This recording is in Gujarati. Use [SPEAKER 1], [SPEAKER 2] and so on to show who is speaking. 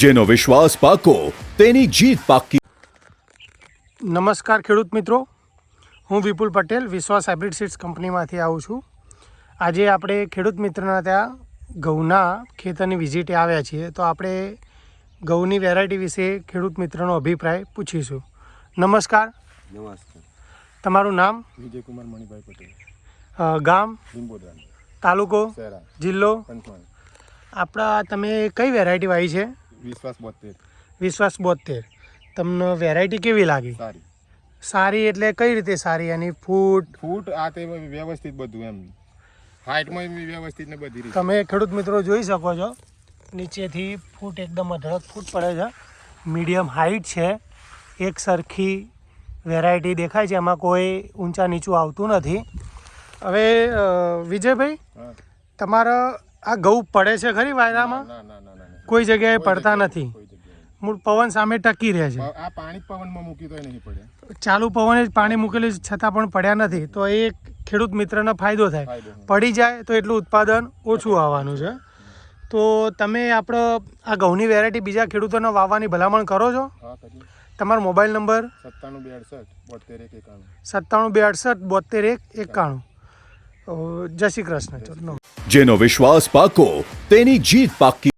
[SPEAKER 1] જેનો વિશ્વાસ પાકો તેની જીત પાકી.
[SPEAKER 2] નમસ્કાર ખેડૂત મિત્રો. હું વિપુલ પટેલ વિશ્વાસ હાઇબ્રિડ સીડ્સ કંપનીમાંથી આવું છું. આજે આપણે ખેડૂત મિત્રના ત્યાં ઘઉંના ખેતરની વિઝિટે આવ્યા છીએ. તો આપણે ઘઉંની વેરાયટી વિશે ખેડૂત મિત્રનો અભિપ્રાય પૂછીશું. નમસ્કાર.
[SPEAKER 3] નમસ્કાર.
[SPEAKER 2] તમારું નામ?
[SPEAKER 3] વિજયકુમાર મણિભાઈ પટેલ.
[SPEAKER 2] ગામ?
[SPEAKER 3] લીંબોદરા
[SPEAKER 2] તાલુકો? જિલ્લો? આપણા તમે કઈ વેરાયટી વાવી છે?
[SPEAKER 3] વિશ્વાસ બોતેર.
[SPEAKER 2] વિશ્વાસ બોતેર. તમને વેરાયટી કેવી લાગી?
[SPEAKER 3] સારી.
[SPEAKER 2] સારી એટલે કઈ રીતે સારી? એની ફૂટ?
[SPEAKER 3] ફૂટ આ તે વ્યવસ્થિત બધું એમ. હાઇટમાં વ્યવસ્થિત ને બધી રીતે.
[SPEAKER 2] તમે ખેડૂત મિત્રો જોઈ શકો છો નીચેથી ફૂટ એકદમ અઢળક ફૂટ પડે છે. મીડિયમ હાઈટ છે. એક સરખી વેરાયટી દેખાય છે. એમાં કોઈ ઊંચા નીચું આવતું નથી. હવે વિજયભાઈ તમારો આ ઘઉં પડે છે ખરી
[SPEAKER 3] ના.
[SPEAKER 2] કોઈ જગ્યાએ પડતા નથી. મૂળ પવન સામે ટકી રહે છે.
[SPEAKER 3] આ પાણી પવનમાં મૂકી તો નહીં પડે.
[SPEAKER 2] ચાલુ પવને જ પાણી મૂકેલું છતાં પણ પડ્યા નથી. તો એ ખેડૂત મિત્રનો ફાયદો થાય. પડી જાય તો એટલું ઉત્પાદન ઓછું આવવાનું છે. તો તમે આપણો આ ઘઉંની વેરાયટી બીજા ખેડૂતોને વાવવાની ભલામણ કરો છો? તમારો મોબાઈલ નંબર?
[SPEAKER 3] સત્તાણું બે અડસઠ બોતેર એક એકાણું.
[SPEAKER 2] સત્તાણું બે અડસઠ બોતેર એક એકાણું. જય શ્રી કૃષ્ણ.
[SPEAKER 1] જેનો વિશ્વાસ પાકો તેની જીત પાકી.